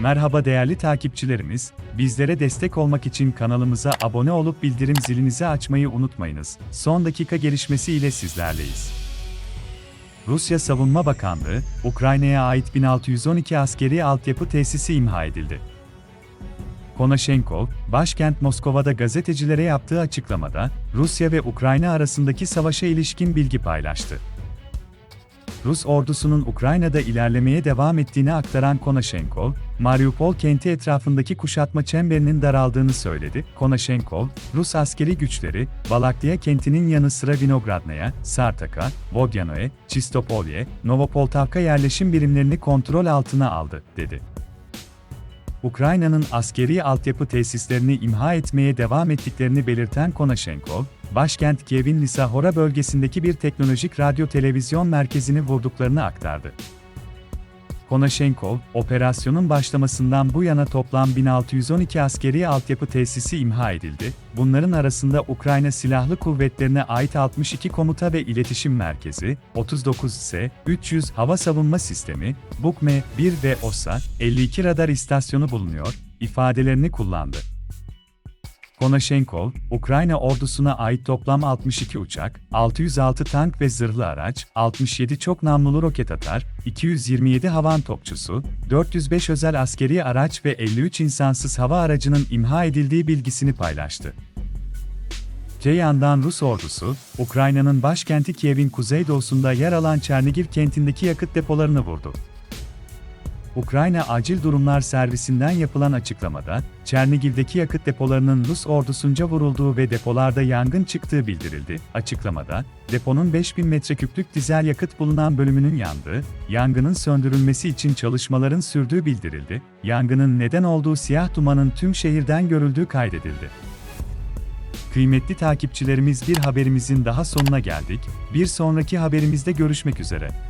Merhaba değerli takipçilerimiz, bizlere destek olmak için kanalımıza abone olup bildirim zilinizi açmayı unutmayınız. Son dakika gelişmesi ile sizlerleyiz. Rusya Savunma Bakanlığı, Ukrayna'ya ait 1612 askeri altyapı tesisi imha edildi. Konashenkov, başkent Moskova'da gazetecilere yaptığı açıklamada, Rusya ve Ukrayna arasındaki savaşa ilişkin bilgi paylaştı. Rus ordusunun Ukrayna'da ilerlemeye devam ettiğini aktaran Konashenkov, Mariupol kenti etrafındaki kuşatma çemberinin daraldığını söyledi. Konashenkov, Rus askeri güçleri, Balaklia kentinin yanı sıra Vinogradnaya, Sartaka, Vodyanoe, Çistopolye, Novopoltavka yerleşim birimlerini kontrol altına aldı, dedi. Ukrayna'nın askeri altyapı tesislerini imha etmeye devam ettiklerini belirten Konashenkov, başkent Kiev'in Nisahora bölgesindeki bir teknolojik radyo-televizyon merkezini vurduklarını aktardı. Konashenkov, operasyonun başlamasından bu yana toplam 1612 askeri altyapı tesisi imha edildi. Bunların arasında Ukrayna Silahlı Kuvvetlerine ait 62 komuta ve iletişim merkezi, 39 S-300 hava savunma sistemi, BUKME 1 ve OSA 52 radar istasyonu bulunuyor, ifadelerini kullandı. Konashenkov, Ukrayna ordusuna ait toplam 62 uçak, 606 tank ve zırhlı araç, 67 çok namlulu roket atar, 227 havan topçusu, 405 özel askeri araç ve 53 insansız hava aracının imha edildiği bilgisini paylaştı. Öte yandan Rus ordusu, Ukrayna'nın başkenti Kiev'in kuzeydoğusunda yer alan Çernigiv kentindeki yakıt depolarını vurdu. Ukrayna Acil Durumlar Servisinden yapılan açıklamada, Çernigiv'deki yakıt depolarının Rus ordusunca vurulduğu ve depolarda yangın çıktığı bildirildi. Açıklamada, deponun 5000 metreküplük dizel yakıt bulunan bölümünün yandığı, yangının söndürülmesi için çalışmaların sürdüğü bildirildi. Yangının neden olduğu siyah dumanın tüm şehirden görüldüğü kaydedildi. Kıymetli takipçilerimiz bir haberimizin daha sonuna geldik. Bir sonraki haberimizde görüşmek üzere.